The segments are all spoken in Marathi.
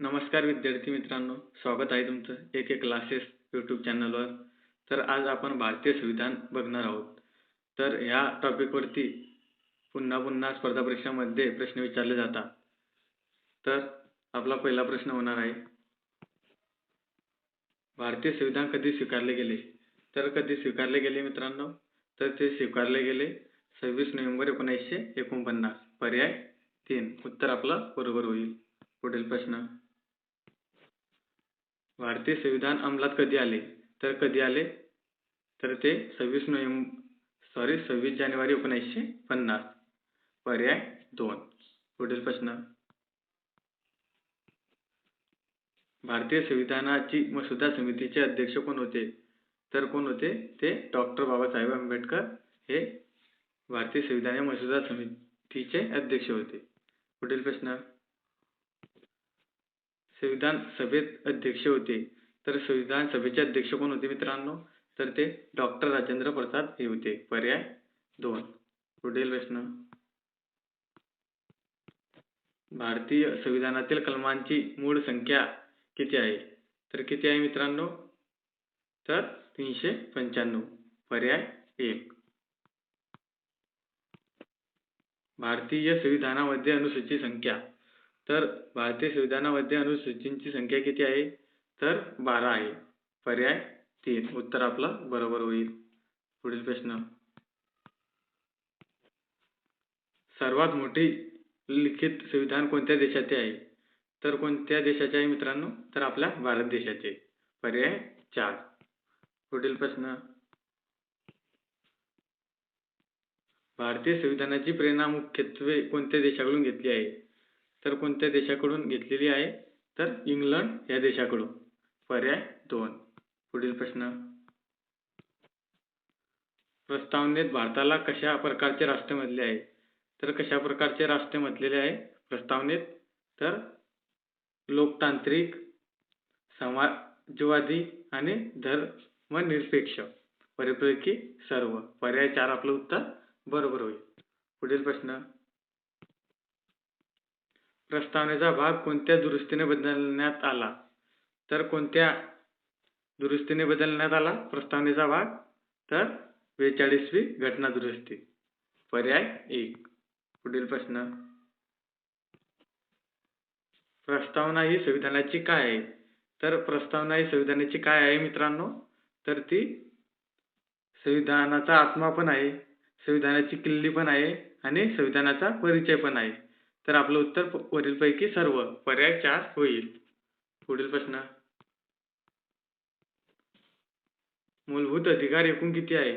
नमस्कार विद्यार्थी मित्रांनो स्वागत आहे तुमचं एक एक क्लासेस यूट्यूब चॅनलवर तर आज आपण भारतीय संविधान बघणार आहोत. तर ह्या टॉपिकवरती पुन्हा पुन्हा स्पर्धा परीक्षामध्ये प्रश्न विचारले जातात. तर आपला पहिला प्रश्न होणार आहे भारतीय संविधान कधी स्वीकारले गेले? तर कधी स्वीकारले गेले मित्रांनो? तर ते स्वीकारले गेले सव्वीस नोव्हेंबर एकोणीसशे एकोणपन्नास. पर्याय तीन. उत्तर आपलं बरोबर होईल. पुढील प्रश्न. भारतीय संविधान अंमलात कधी आले? तर कधी आले? तर ते सव्वीस नोव्हेंबर सॉरी सव्वीस जानेवारी एकोणीसशे पन्नास. पर्याय दोन. पुढील प्रश्न. भारतीय संविधानाची मसुदा समितीचे अध्यक्ष कोण होते? तर कोण होते? ते डॉक्टर बाबासाहेब आंबेडकर हे भारतीय संविधान मसुदा समितीचे अध्यक्ष होते. पुढील प्रश्न. संविधान सभेत अध्यक्ष होते. तर संविधान सभेचे अध्यक्ष कोण होते मित्रांनो? तर ते डॉक्टर राजेंद्र प्रसाद हे होते. पर्याय दोन. पुढील प्रश्न. भारतीय संविधानातील कलमांची मूळ संख्या किती आहे? तर किती आहे मित्रांनो? तर तीनशे पंच्याण्णव. पर्याय एक. भारतीय संविधानामध्ये अनुसूची संख्या. तर भारतीय संविधानामध्ये अनुसूचींची संख्या किती आहे? तर बारा आहे. पर्याय तीन. उत्तर आपलं बरोबर होईल. पुढील प्रश्न. सर्वात मोठी लिखित संविधान कोणत्या देशाचे आहे? तर कोणत्या देशाचे आहे मित्रांनो? तर आपल्या भारत देशाचे. पर्याय चार. पुढील प्रश्न. भारतीय संविधानाची प्रेरणा मुख्यत्वे कोणत्या देशाकडून घेतली आहे? तर कोणत्या देशाकडून घेतलेली आहे? तर इंग्लंड या देशाकडून. पर्याय दोन. पुढील प्रश्न. प्रस्तावनेत भारताला कशा प्रकारचे राष्ट्र म्हटले आहे? तर कशा प्रकारचे राष्ट्र म्हटलेले आहे? प्रस्तावनेत. तर लोकतांत्रिक समाजवादी आणि धर्मनिरपेक्ष. परिपैकी सर्व. पर्याय चार आपलं उत्तर. बरोबर होईल. पुढील प्रश्न. प्रस्तावनेचा भाग कोणत्या दुरुस्तीने बदलण्यात आला? तर कोणत्या दुरुस्तीने बदलण्यात आला? प्रस्तावनेचा भाग. तर बेचाळीसवी घटना दुरुस्ती. पर्याय एक. पुढील प्रश्न. प्रस्तावना ही संविधानाची काय आहे? तर प्रस्तावना ही संविधानाची काय आहे मित्रांनो? तर ती संविधानाचा आत्मा पण आहे संविधानाची किल्ली पण आहे आणि संविधानाचा परिचय पण आहे. तर आपलं उत्तर वरीलपैकी सर्व. पर्याय चार होईल. पुढील प्रश्न. मूलभूत अधिकार एकूण किती आहे?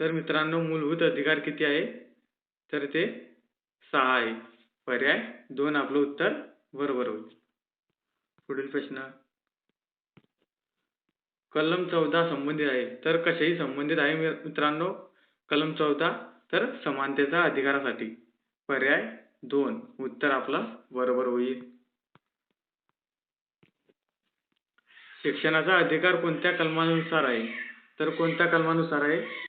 तर मित्रांनो मूलभूत अधिकार किती आहे? तर ते सहा आहे. पर्याय दोन. आपलं उत्तर बरोबर होईल. पुढील प्रश्न. कलम चौदा संबंधित आहे. तर कशाही संबंधित आहे मित्रांनो? कलम चौदा तर समानतेचा अधिकारासाठी. पर्याय दोन. उत्तर आपलं बरोबर होईल. शिक्षणाचा अधिकार कोणत्या कलमानुसार आहे? तर कोणत्या कलमानुसार आहे?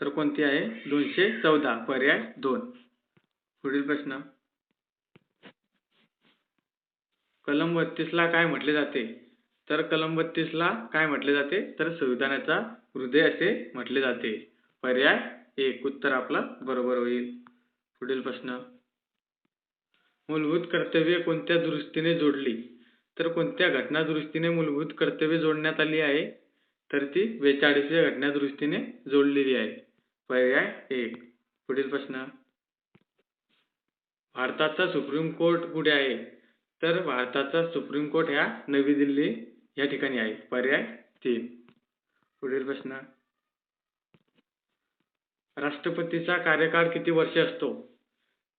तर कोणती आहे? दोनशे चौदा. पर्याय दोन. पुढील प्रश्न. कलम बत्तीसला काय म्हटले जाते? तर कलम बत्तीसला काय म्हटले जाते? तर संविधानाचा हृदय असे म्हटले जाते. पर्याय एक. उत्तर आपलं बरोबर होईल. पुढील प्रश्न. मूलभूत कर्तव्ये कोणत्या दुरुस्तीने जोडली? तर कोणत्या घटना दुरुस्तीने मूलभूत कर्तव्ये जोडण्यात आली आहे? तर ती बेचाळीसव्या घटना दुरुस्तीने जोडलेली आहे. पर्याय एक. पुढील प्रश्न. भारताचा सुप्रीम कोर्ट कुठे आहे? तर भारताचा सुप्रीम कोर्ट ह्या नवी दिल्ली या ठिकाणी आहे. पर्याय तीन. पुढील प्रश्न. राष्ट्रपतीचा कार्यकाळ किती वर्ष असतो?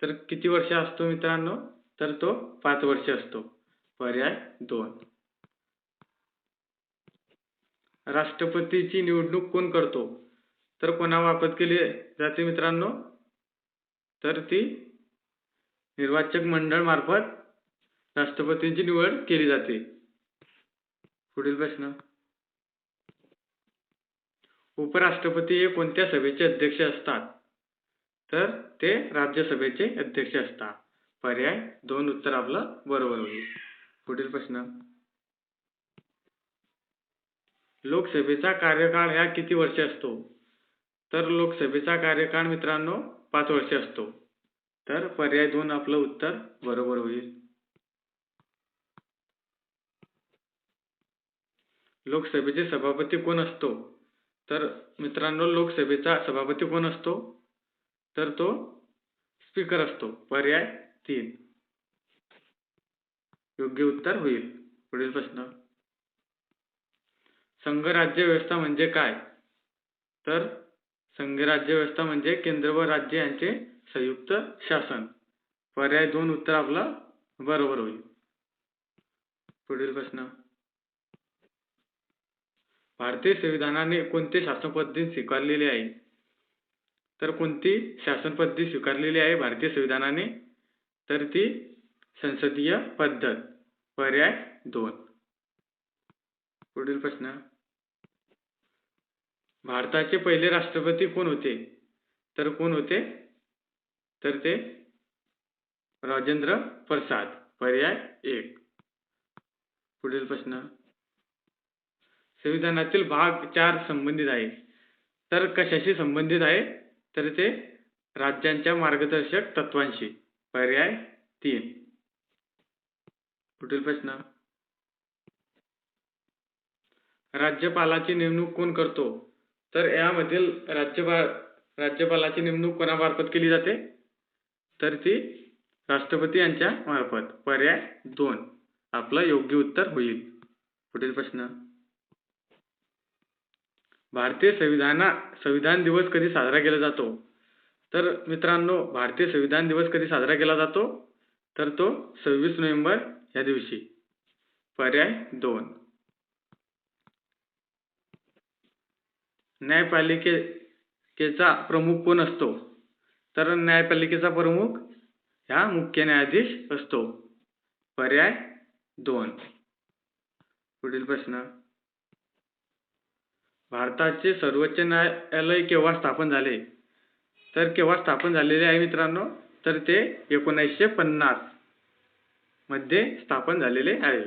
तर किती वर्ष असतो मित्रांनो? तर तो पाच वर्ष असतो. पर्याय दोन. राष्ट्रपतीची निवडणूक कोण करतो? तर कोणामार्फत केली जाते मित्रांनो? तर ती निर्वाचक मंडळ मार्फत राष्ट्रपतींची निवड केली जाते. पुढील प्रश्न. उपराष्ट्रपती हे कोणत्या सभेचे अध्यक्ष असतात? तर ते राज्यसभेचे अध्यक्ष असतात. पर्याय दोन उत्तर आपलं बरोबर होईल. पुढील प्रश्न. लोकसभेचा कार्यकाळ ह्या किती वर्ष असतो? तर लोकसभेचा कार्यकाळ मित्रांनो पाच वर्ष असतो. तर पर्याय दोन आपलं उत्तर बरोबर होईल. लोकसभेचे सभापती कोण असतो? तर मित्रांनो लोकसभेचा सभापती कोण असतो? तर तो स्पीकर असतो. पर्याय तीन. योग्य उत्तर होईल. पुढील प्रश्न. संघराज्य व्यवस्था म्हणजे काय? तर संघराज्य व्यवस्था म्हणजे केंद्र व राज्य यांचे संयुक्त शासन. पर्याय दोन उत्तर आपलं बरोबर होईल. पुढील प्रश्न. भारतीय संविधानाने कोणते शासन पद्धती स्वीकारलेली आहे? तर कोणती शासन पद्धती स्वीकारलेली आहे भारतीय संविधानाने? तर ती संसदीय पद्धत. पर्याय दोन. पुढील प्रश्न. भारताचे पहिले राष्ट्रपती कोण होते? तर कोण होते? तर ते राजेंद्र प्रसाद. पर्याय एक. पुढील प्रश्न. संविधानातील भाग चार संबंधित आहे. तर कशाशी संबंधित आहे? तर ते राज्यांच्या मार्गदर्शक तत्वांशी. पर्याय तीन. पुढील प्रश्न. राज्यपालाची नेमणूक कोण करतो? तर यामधील राज्यपाल राज्यपालाची नेमणूक कोणामार्फत केली जाते? तर ती राष्ट्रपती यांच्या मार्फत. पर्याय दोन. आपलं योग्य उत्तर होईल. पुढील प्रश्न. भारतीय संविधाना संविधान दिवस कधी साजरा केला जातो? तर मित्रांनो भारतीय संविधान दिवस कधी साजरा केला जातो? तर तो सव्वीस नोव्हेंबर या दिवशी. पर्याय दोन. न्यायपालिकेचा प्रमुख कोण असतो? तर न्यायपालिकेचा प्रमुख ह्या मुख्य न्यायाधीश असतो. पर्याय दोन. पुढील प्रश्न. भारताचे सर्वोच्च न्यायालय केव्हा स्थापन झाले? तर केव्हा स्थापन झालेले आहे मित्रांनो? तर ते एकोणीसशे पन्नासमध्ये स्थापन झालेले आहे.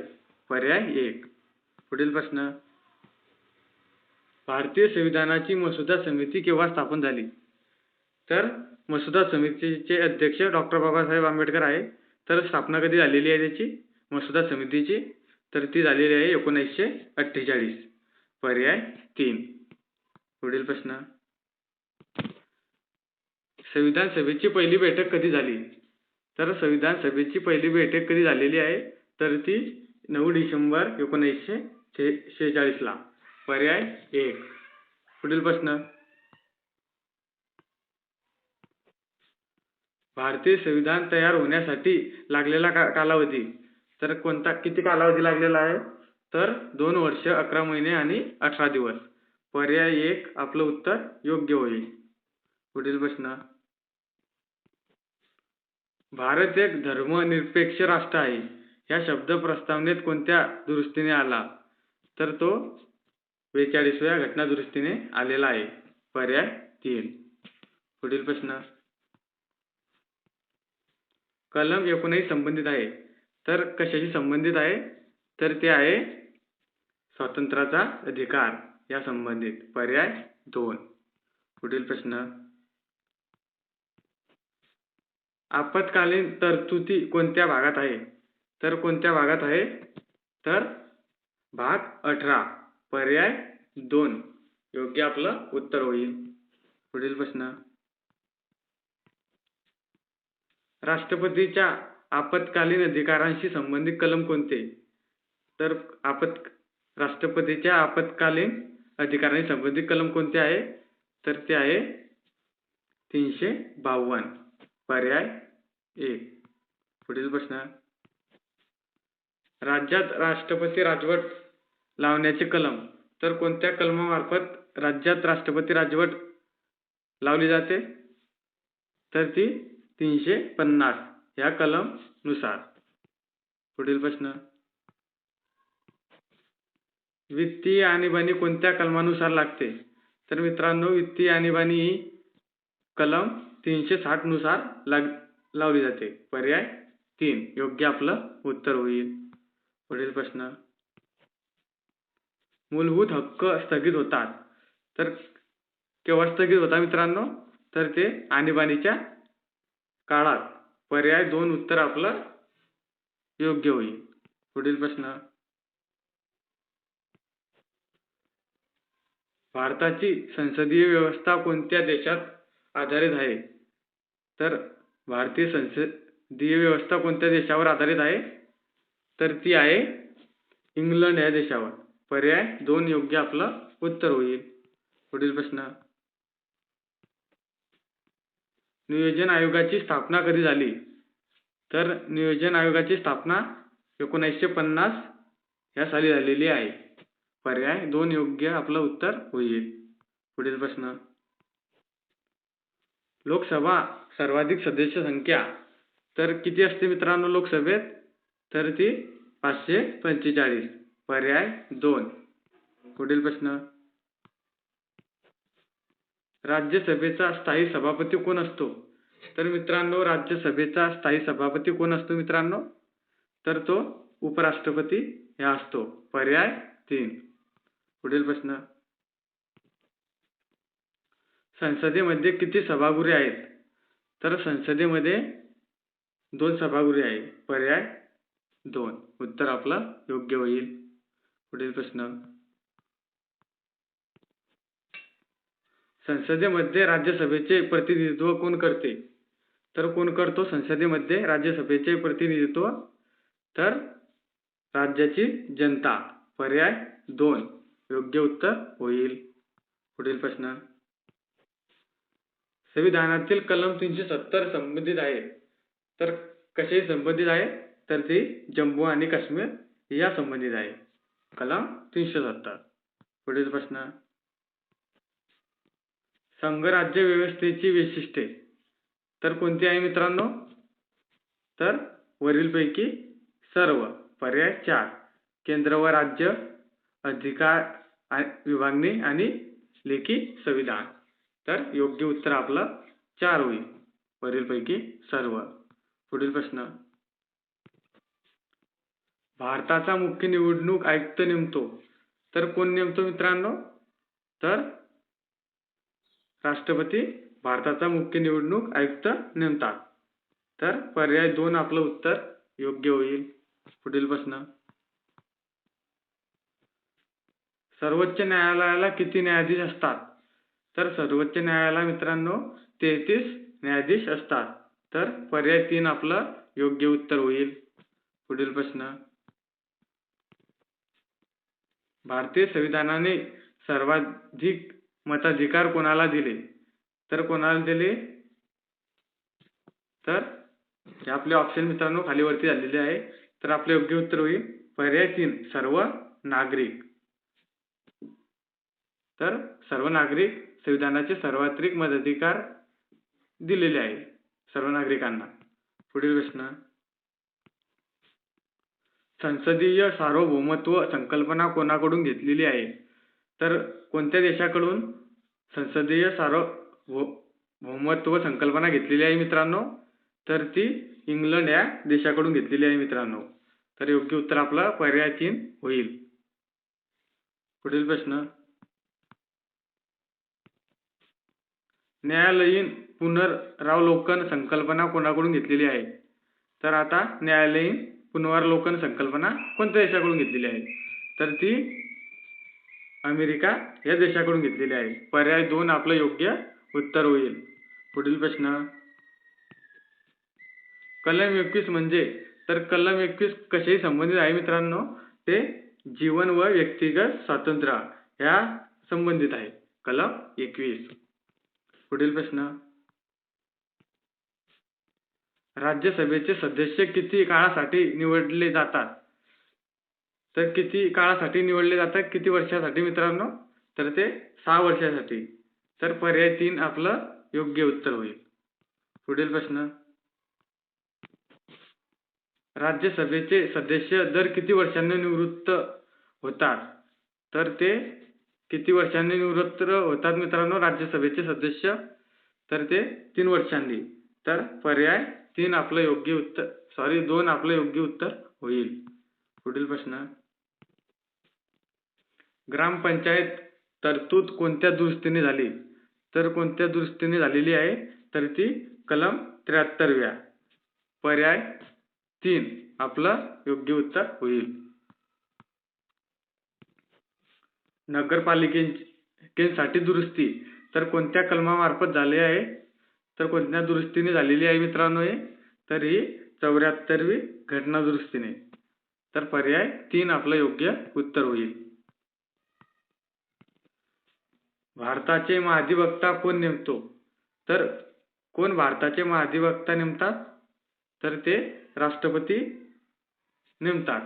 पर्याय एक. पुढील प्रश्न. भारतीय संविधानाची मसुदा समिती केव्हा स्थापन झाली? तर मसुदा समितीचे अध्यक्ष डॉक्टर बाबासाहेब आंबेडकर आहे. तर स्थापना कधी झालेली आहे त्याची? मसुदा समितीची. तर ती झालेली आहे एकोणीसशे अठ्ठेचाळीस. पर्याय तीन. पुढील प्रश्न संविधान सभेची पहिली बैठक कधी झाली? तर संविधान सभेची पहिली बैठक कधी झालेली आहे? तर ती नऊ डिसेंबर एकोणीसशे शे शेहेचाळीसला पर्याय एक. पुढील प्रश्न भारतीय संविधान तयार होण्यासाठी लागलेला का कालावधी. तर कोणता किती कालावधी लागलेला आहे? तर दोन वर्ष अकरा महिने आणि अठरा दिवस. पर्याय एक आपलं उत्तर योग्य होईल. पुढील प्रश्न. भारत एक धर्मनिरपेक्ष राष्ट्र आहे. या शब्द प्रस्तावनेत कोणत्या दुरुस्तीने आला? तर तो बेचाळीसव्या घटना दुरुस्तीने आलेला आहे. पर्याय तीन. पुढील प्रश्न. कलम एकोणीस संबंधित आहे. तर कशाशी संबंधित आहे? तर ते आहे स्वातंत्र्याचा अधिकार. या संबंधित पर्याय दोन. पुढील प्रश्न. आपत्कालीन तरतुदी कोणत्या भागात आहे? तर कोणत्या भागात आहे? तर भाग अठरा. पर्याय दोन. योग्य आपलं उत्तर होईल. पुढील प्रश्न. राष्ट्रपतीच्या आपत्कालीन अधिकारांशी संबंधित कलम कोणते? तर आपत राष्ट्रपतीच्या आपत्कालीन अधिकारांशी संबंधित कलम कोणते आहे? तर ते आहे तीनशे बावन्न. पर्याय एक पुढील प्रश्न. राज्यात राष्ट्रपती राजवट लावण्याचे कलम. तर कोणत्या कलमामार्फत राज्यात राष्ट्रपती राजवट लावली जाते? तर ती तीनशे पन्नास. या कलमनुसार. पुढील प्रश्न. वित्तीय आणीबाणी कोणत्या कलमानुसार लागते? तर मित्रांनो वित्तीय आणीबाणी ही कलम तीनशे साठनुसार लाग लावली जाते. पर्याय तीन. योग्य आपलं उत्तर होईल. पुढील प्रश्न. मूलभूत हक्क स्थगित होतात. तर केव्हा स्थगित होता मित्रांनो? तर ते आणीबाणीच्या काळात. पर्याय दोन. उत्तर आपलं योग्य होईल. पुढील प्रश्न. भारताची संसदीय व्यवस्था कोणत्या देशात आधारित आहे? तर भारतीय संसदीय व्यवस्था कोणत्या देशावर आधारित आहे? तर ती आहे इंग्लंड या देशावर. पर्याय दोन योग्य आपलं उत्तर होईल. पुढील प्रश्न. नियोजन आयोगाची स्थापना कधी झाली? तर नियोजन आयोगाची स्थापना एकोणीसशे पन्नास या साली झालेली आहे. पर्याय दोन योग्य आपलं उत्तर होईल. पुढील प्रश्न. लोकसभा सर्वाधिक सदस्य संख्या. तर किती असते मित्रांनो लोकसभेत? तर ती पाचशे पंचेचाळीस. पर्याय दोन. पुढील प्रश्न. राज्यसभेचा स्थायी सभापती कोण असतो? तर मित्रांनो राज्यसभेचा स्थायी सभापती कोण असतो मित्रांनो? तर तो उपराष्ट्रपती हा असतो. पर्याय तीन. पुढील प्रश्न. संसदेमध्ये किती सभागृहे आहेत? तर संसदेमध्ये दोन सभागृहे आहेत. पर्याय दोन. उत्तर आपलं योग्य होईल. पुढील प्रश्न. संसदेमध्ये राज्यसभेचे प्रतिनिधित्व कोण करते? तर कोण करतो? संसदेमध्ये राज्यसभेचे प्रतिनिधित्व तर राज्याची जनता. पर्याय दोन. योग्य उत्तर होईल. पुढील प्रश्न. संविधानातील कलम तीनशे सत्तर संबंधित आहे. तर कसे संबंधित आहे? तर ते जम्मू आणि काश्मीर या संबंधित आहे. कलम तीनशे सत्तर. पुढील प्रश्न. संघराज्य व्यवस्थेची वैशिष्ट्ये. तर कोणती आहे मित्रांनो? तर वरीलपैकी सर्व पर्याय चार. केंद्र व राज्य अधिकार विभागणी आणि लेखी संविधान. तर योग्य उत्तर आपलं चार होईल. वरीलपैकी सर्व. पुढील प्रश्न. भारताचा मुख्य निवडणूक आयुक्त नेमतो. तर कोण नेमतो मित्रांनो? तर राष्ट्रपती भारताचा मुख्य निवडणूक आयुक्त नेमतात. तर पर्याय दोन आपलं उत्तर योग्य होईल. पुढील प्रश्न. सर्वोच्च न्यायालयाला किती न्यायाधीश असतात? तर सर्वोच्च न्यायालयाला मित्रांनो तेहतीस न्यायाधीश असतात. तर पर्याय तीन आपलं योग्य उत्तर होईल. पुढील प्रश्न. भारतीय संविधानाने सर्वाधिक मताधिकार कोणाला दिले? तर कोणाला दिले? तर हे आपले ऑप्शन मित्रांनो खाली वरती झालेले आहे. तर आपले योग्य उत्तर होईल. पर्याय तीन सर्व नागरिक. तर सर्व नागरिक संविधानाचे सर्वात्रिक मताधिकार दिलेले आहे सर्व नागरिकांना. पुढील प्रश्न. संसदीय सार्वभौमत्व संकल्पना कोणाकडून घेतलेली आहे? तर कोणत्या देशाकडून? संसदीय सार्वभौमत्व संकल्पना घेतलेली आहे मित्रांनो? तर ती इंग्लंड या देशाकडून घेतलेली आहे मित्रांनो. तर योग्य उत्तर आपला पर्याय तीन होईल. पुढील प्रश्न. न्यायालयीन पुनरावलोकन संकल्पना कोणाकडून घेतलेली आहे? तर आता न्यायालयीन पुनरावलोकन संकल्पना कोणत्या देशाकडून घेतलेली आहे? तर ती अमेरिका या देशाकडून घेतलेली आहे. पर्याय दोन आपलं योग्य उत्तर होईल. पुढील प्रश्न. कलम एकवीस म्हणजे तर कलम एकवीस कशाही संबंधित आहे मित्रांनो? ते जीवन व व्यक्तिगत स्वातंत्र्य ह्या संबंधित आहे. कलम एकवीस. पुढील प्रश्न. राज्यसभेचे सदस्य किती काळासाठी निवडले जातात? तर किती काळासाठी निवडले जातात? किती वर्षासाठी मित्रांनो? तर ते सहा वर्षासाठी. तर पर्याय तीन आपलं योग्य उत्तर होईल. पुढील प्रश्न. राज्यसभेचे सदस्य दर किती वर्षांनी निवृत्त होतात? तर ते किती वर्षांनी निवृत्त होतात मित्रांनो? राज्यसभेचे सदस्य. तर ते तीन वर्षांनी. तर पर्याय तीन आपलं योग्य उत्तर सॉरी दोन आपलं योग्य उत्तर होईल. पुढील प्रश्न. ग्रामपंचायत तरतूद कोणत्या दुरुस्तीने झाली? तर कोणत्या दुरुस्तीने झालेली आहे? तर ती कलम त्र्याहत्तरव्या. पर्याय तीन आपलं योग्य उत्तर होईल. नगरपालिकेसाठी दुरुस्ती. तर कोणत्या कलमामार्फत झाले आहे? तर कोणत्या दुरुस्तीने झालेली आहे मित्रांनो हे? तर ही चौऱ्याहत्तरवी घटना दुरुस्तीने. तर पर्याय तीन आपलं योग्य उत्तर होईल. भारताचे महाधिवक्ता कोण नेमतो? तर कोण भारताचे महाधिवक्ता नेमतात? तर ते राष्ट्रपती नेमतात.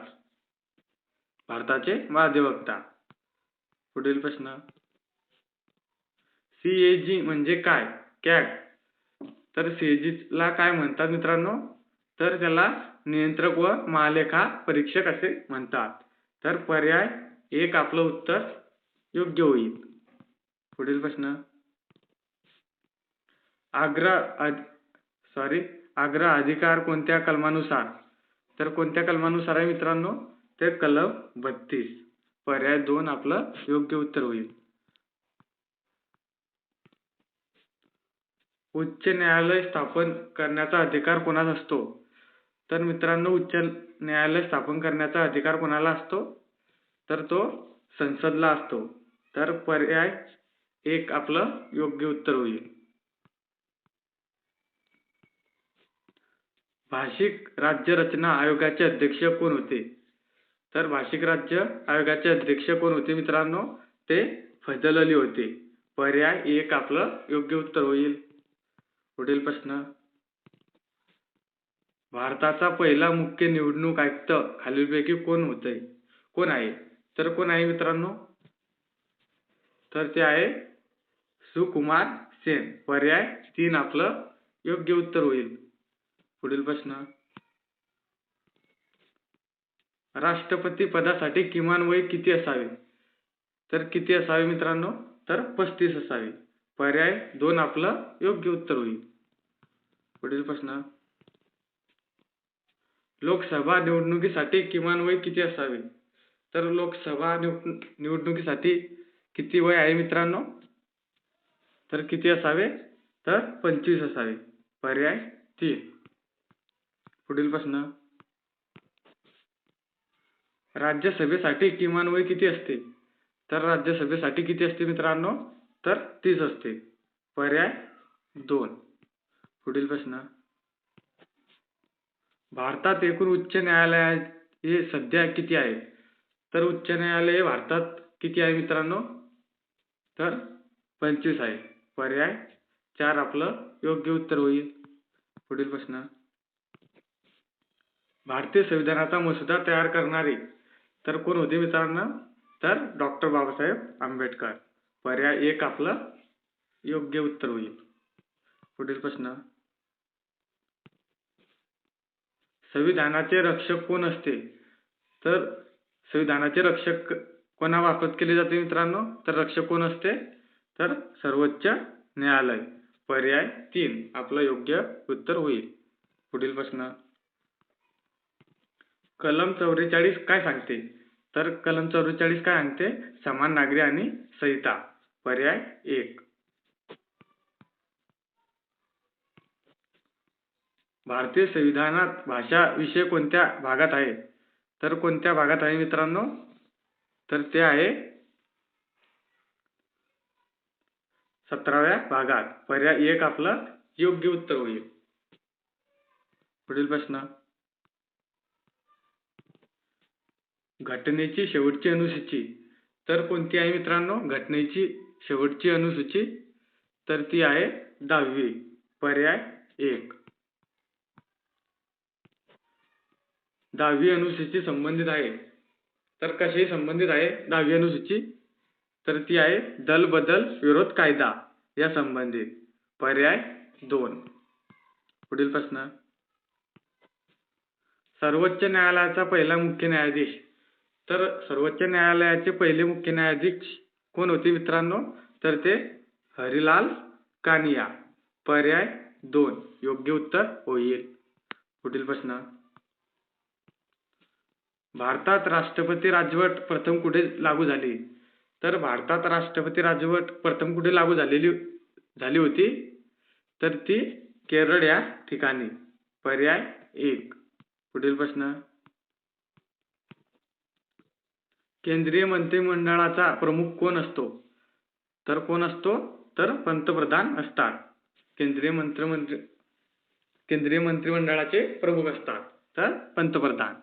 भारताचे महाधिवक्ता. पुढील प्रश्न सीएजी म्हणजे काय? कॅग. तर सीएजीला काय म्हणतात मित्रांनो? तर त्याला नियंत्रक व महालेखा परीक्षक असे म्हणतात. तर पर्याय एक आपलं उत्तर योग्य होईल. पुढील प्रश्न आग्रा सॉरी आग्रा अधिकार कोणत्या कलमानुसार? तर कोणत्या कलमानुसार आहे मित्रांनो? ते कलम बत्तीस. पर्याय दोन आपलं योग्य उत्तर होईल. उच्च न्यायालय स्थापन करण्याचा अधिकार कोणाला असतो? तर मित्रांनो उच्च न्यायालय स्थापन करण्याचा अधिकार कोणाला असतो? तर तो संसदला असतो. तर पर्याय एक आपलं योग्य उत्तर होईल. भाषिक राज्य रचना आयोगाचे अध्यक्ष कोण होते? तर भाषिक राज्य आयोगाचे अध्यक्ष कोण होते मित्रांनो? ते फजल अली होते. पर्याय एक आपलं योग्य उत्तर होईल. पुढील प्रश्न. भारताचा पहिला मुख्य निवडणूक आयुक्त खालीलपैकी कोण होते? कोण आहे? तर कोण आहे मित्रांनो? तर ते आहे सुकुमार सेन. पर्याय तीन आपलं योग्य उत्तर होईल. पुढील प्रश्न. राष्ट्रपती पदासाठी किमान वय किती असावे? तर किती असावे मित्रांनो? तर पस्तीस असावे. पर्याय दोन आपलं योग्य उत्तर होईल. पुढील प्रश्न. लोकसभा निवडणुकीसाठी किमान वय किती असावे? तर लोकसभा निवडणुकीसाठी किती वय आहे मित्रांनो? तर किती असावे? तर पंचवीस असावे. पर्याय तीन. पुढील प्रश्न. राज्यसभेसाठी किमान वय किती असते? तर राज्यसभेसाठी किती असते मित्रांनो? तर तीस असते. पर्याय दोन. पुढील प्रश्न. भारतात एकूण उच्च न्यायालय हे सध्या किती आहे? तर उच्च न्यायालय भारतात किती आहे मित्रांनो? तर पंचवीस आहे. पर्याय चार. आपलं योग्य उत्तर होईल. पुढील प्रश्न. भारतीय संविधानाचा मसुदा तयार करणारी तर कोण होते मित्रांनो? तर डॉक्टर बाबासाहेब आंबेडकर. पर्याय एक आपलं योग्य उत्तर होईल. पुढील प्रश्न. संविधानाचे रक्षक कोण असते? तर संविधानाचे रक्षक कोणामार्फत केले जाते मित्रांनो? तर रक्षक कोण असते? तर सर्वोच्च न्यायालय. पर्याय तीन आपलं योग्य उत्तर होईल. पुढील प्रश्न. कलम चौवेचाळीस काय सांगते? तर कलम चौवेचाळीस काय सांगते? समान नागरी आणि संहिता पर्याय एक. भारतीय संविधानात भाषा विषय कोणत्या भागात आहे? तर कोणत्या भागात आहे मित्रांनो? तर ते आहे सतराव्या भागात. पर्याय एक आपलं योग्य उत्तर होईल. पुढील प्रश्न. घटनेची शेवटची अनुसूची. तर कोणती आहे मित्रांनो? घटनेची शेवटची अनुसूची. तर ती आहे दहावी. पर्याय एक. दहावी अनुसूची संबंधित आहे. तर कशी संबंधित आहे? दहावी अनुसूची. तर ती आहे दल बदल विरोध कायदा या संबंधित. पर्याय दोन. पुढील प्रश्न. सर्वोच्च न्यायालयाचा पहिला मुख्य न्यायाधीश तर सर्वोच्च न्यायालयाचे पहिले मुख्य न्यायाधीश कोण होते मित्रांनो? तर ते हरिलाल कानिया. पर्याय दोन. योग्य उत्तर होईल. पुढील प्रश्न. भारतात राष्ट्रपती राजवट प्रथम कुठे लागू झाली? तर भारतात राष्ट्रपती राजवट प्रथम कुठे लागू झालेली झाली होती? तर ती केरळ या ठिकाणी. पर्याय एक. पुढील प्रश्न. केंद्रीय मंत्रिमंडळाचा प्रमुख कोण असतो? तर कोण असतो? तर पंतप्रधान असतात. केंद्रीय मंत्रिमंडळ केंद्रीय मंत्रिमंडळाचे प्रमुख असतात. तर पंतप्रधान.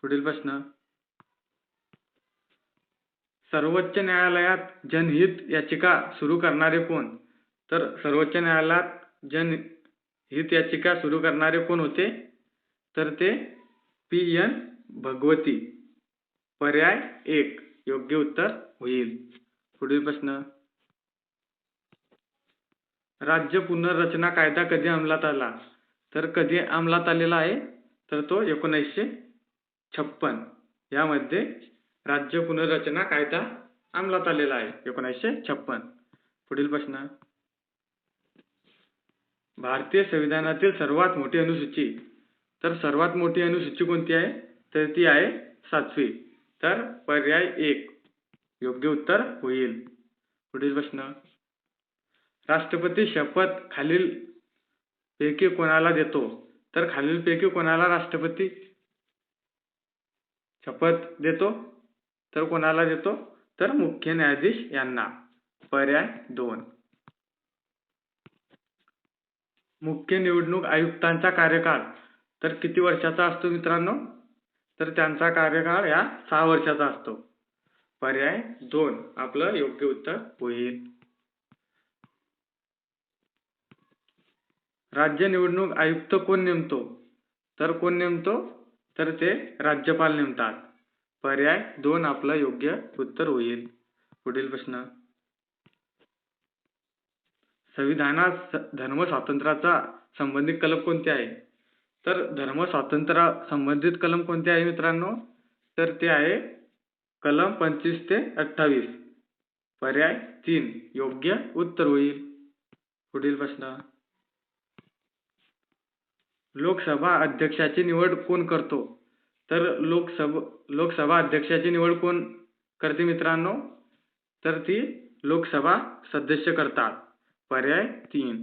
पुढील प्रश्न. सर्वोच्च न्यायालयात जनहित याचिका सुरू करणारे कोण? तर सर्वोच्च न्यायालयात जनहित याचिका सुरू करणारे कोण होते? तर ते पी एन भगवती. पर्याय एक. योग्य उत्तर होईल. पुढील प्रश्न. राज्य पुनर्रचना कायदा कधी अंमलात आला? तर कधी अंमलात आलेला आहे? तर तो एकोणीसशे छप्पन. यामध्ये राज्य पुनर्रचना कायदा अंमलात आलेला आहे. एकोणीसशे छप्पन. पुढील प्रश्न. भारतीय संविधानातील सर्वात मोठी अनुसूची. तर सर्वात मोठी अनुसूची कोणती आहे? तर ती आहे सातवी. तर पर्याय एक. योग्य उत्तर होईल. पुढील प्रश्न. राष्ट्रपती शपथ खालील पैकी कोणाला देतो? तर खालीलपैकी कोणाला राष्ट्रपती शपथ देतो? तर कोणाला देतो? तर मुख्य न्यायाधीश यांना. पर्याय दोन. मुख्य निवडणूक आयुक्तांचा कार्यकाळ. तर किती वर्षाचा असतो मित्रांनो? तर त्यांचा कार्यकाळ या सहा वर्षाचा असतो. पर्याय दोन. आपलं योग्य उत्तर होईल. राज्य निवडणूक आयुक्त कोण नेमतो? तर कोण नेमतो? तर ते राज्यपाल नेमतात. पर्याय दोन. आपलं योग्य उत्तर होईल. पुढील प्रश्न. संविधानात धर्म स्वातंत्र्याचा संबंधित कलम कोणते आहे? तर धर्म स्वातंत्र्या संबंधित कलम कोणते आहे मित्रांनो? तर ते आहे कलम पंचवीस ते अठ्ठावीस. पर्याय तीन. योग्य उत्तर होईल. पुढील प्रश्न. लोकसभा अध्यक्षाची निवड कोण करतो? तर लोकसभा लोकसभा अध्यक्षाची निवड कोण करते मित्रांनो? तर ती लोकसभा सदस्य करतात. पर्याय तीन.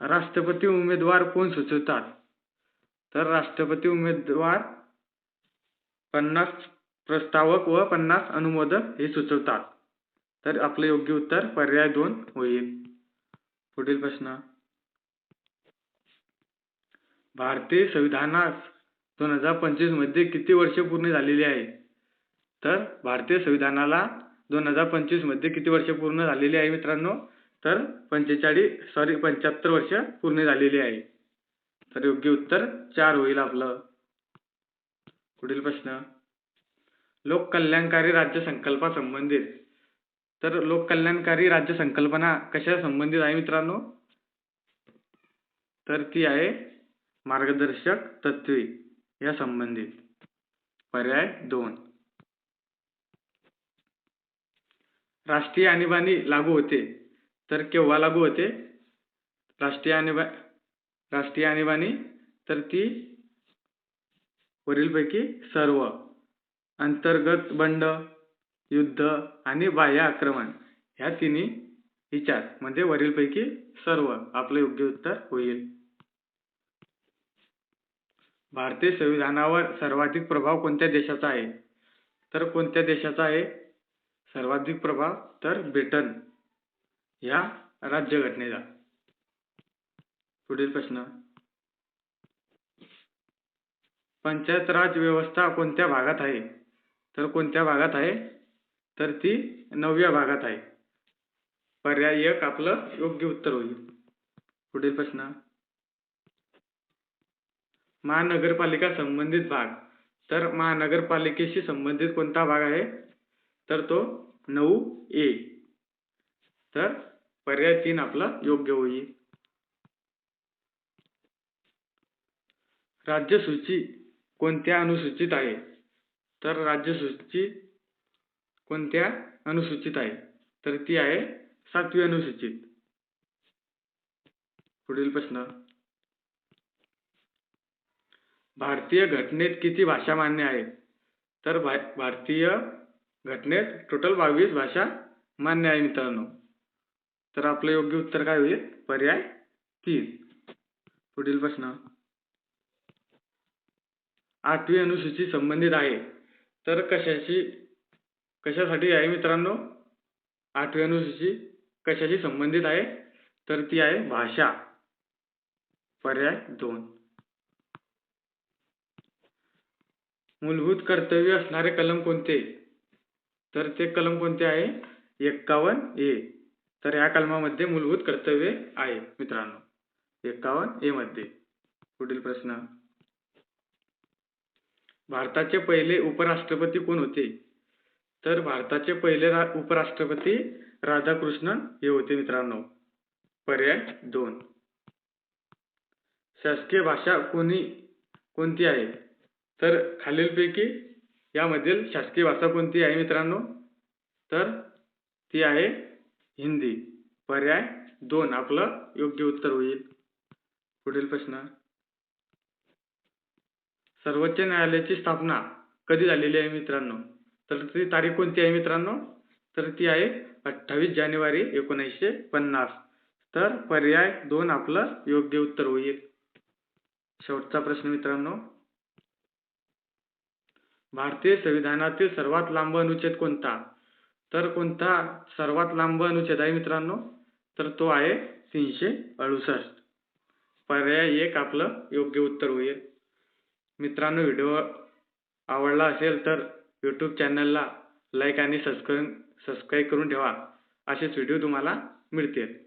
राष्ट्रपती उमेदवार कोण सुचवतात? तर राष्ट्रपती उमेदवार पन्नास प्रस्तावक व पन्नास अनुमोदक हे सुचवतात. तर आपलं योग्य उत्तर पर्याय दोन होईल. पुढील प्रश्न. भारतीय संविधानास दोन हजार पंचवीसमध्ये किती वर्ष पूर्ण झालेली आहे? तर भारतीय संविधानाला दोन हजार पंचवीसमध्ये किती वर्ष पूर्ण झालेली आहे मित्रांनो? तर पंचेचाळीस सॉरी पंच्याहत्तर वर्ष पूर्ण झालेली आहे. तर योग्य उत्तर चार होईल आपलं. पुढील प्रश्न. लोककल्याणकारी राज्य संकल्पा संबंधित. तर लोककल्याणकारी राज्य संकल्पना कशा संबंधित आहे मित्रांनो? तर ती आहे मार्गदर्शक तत्वे या संबंधित. पर्याय दोन. राष्ट्रीय आणीबाणी लागू होते. तर केव्हा लागू होते? राष्ट्रीय आणीबा राष्ट्रीय आणीबाणी तर ती वरीलपैकी सर्व. अंतर्गत बंड युद्ध आणि बाह्य आक्रमण ह्या तिन्ही विचार म्हणजे वरीलपैकी सर्व. आपलं योग्य उत्तर होईल. भारतीय संविधानावर सर्वाधिक प्रभाव कोणत्या देशाचा आहे? तर कोणत्या देशाचा आहे? सर्वाधिक प्रभाव तर ब्रिटन. या राज्यघटनेचा पुढील प्रश्न. पंचायत राज व्यवस्था कोणत्या भागात आहे? तर कोणत्या भागात आहे? तर ती नवव्या भागात आहे. पर्याय एक आपलं योग्य उत्तर होईल. पुढील प्रश्न. महानगरपालिका संबंधित भाग. तर महानगरपालिकेशी संबंधित कोणता भाग आहे? तर तो नऊ ए. तर पर्याय तीन आपला योग्य होईल. राज्यसूची कोणत्या अनुसूचित आहे? तर राज्यसूची कोणत्या अनुसूचित आहे? तर ती आहे सातवी अनुसूचित. पुढील प्रश्न. भारतीय घटनेत किती भाषा मान्य आहेत तर भा भारतीय घटनेत टोटल बावीस भाषा मान्य आहे मित्रांनो. तर आपलं योग्य उत्तर काय होईल? पर्याय तीन. पुढील प्रश्न. आठवी अनुसूची संबंधित आहे. तर कशाशी कशासाठी आहे मित्रांनो? आठवी अनुसूची कशाशी संबंधित आहे? तर ती आहे भाषा. पर्याय दोन. मूलभूत कर्तव्य असणारे कलम कोणते? तर ते कलम कोणते आहे? एक्कावन्न ए. तर या कलमामध्ये मूलभूत कर्तव्य आहे मित्रांनो. एक्कावन्न ए मध्ये. पुढील प्रश्न. भारताचे पहिले उपराष्ट्रपती कोण होते? तर भारताचे पहिले रा उपराष्ट्रपती राधाकृष्णन हे होते मित्रांनो. पर्याय दोन. शासकीय भाषा कोणी कोणती आहे? तर खालीलपैकी यामधील शासकीय भाषा कोणती आहे मित्रांनो? तर ती आहे हिंदी. पर्याय दोन. आपलं योग्य उत्तर होईल. पुढील प्रश्न. सर्वोच्च न्यायालयाची स्थापना कधी झालेली आहे मित्रांनो? तर ती तारीख कोणती आहे मित्रांनो? तर ती आहे अठ्ठावीस जानेवारी एकोणीसशे पन्नास. तर पर्याय दोन. आपलं योग्य उत्तर होईल. शेवटचा प्रश्न मित्रांनो. भारतीय संविधानातील सर्वात लांब अनुच्छेद कोणता? तर कोणता सर्वात लांब अनुच्छेद आहे मित्रांनो? तर तो आहे तीनशे अडुसष्ट. पर्याय एक आपलं योग्य उत्तर होईल. मित्रांनो व्हिडिओ आवडला असेल तर यूट्यूब चॅनलला लाईक आणि सबस्क्राईब सबस्क्राईब करून ठेवा. असेच व्हिडिओ तुम्हाला मिळतील.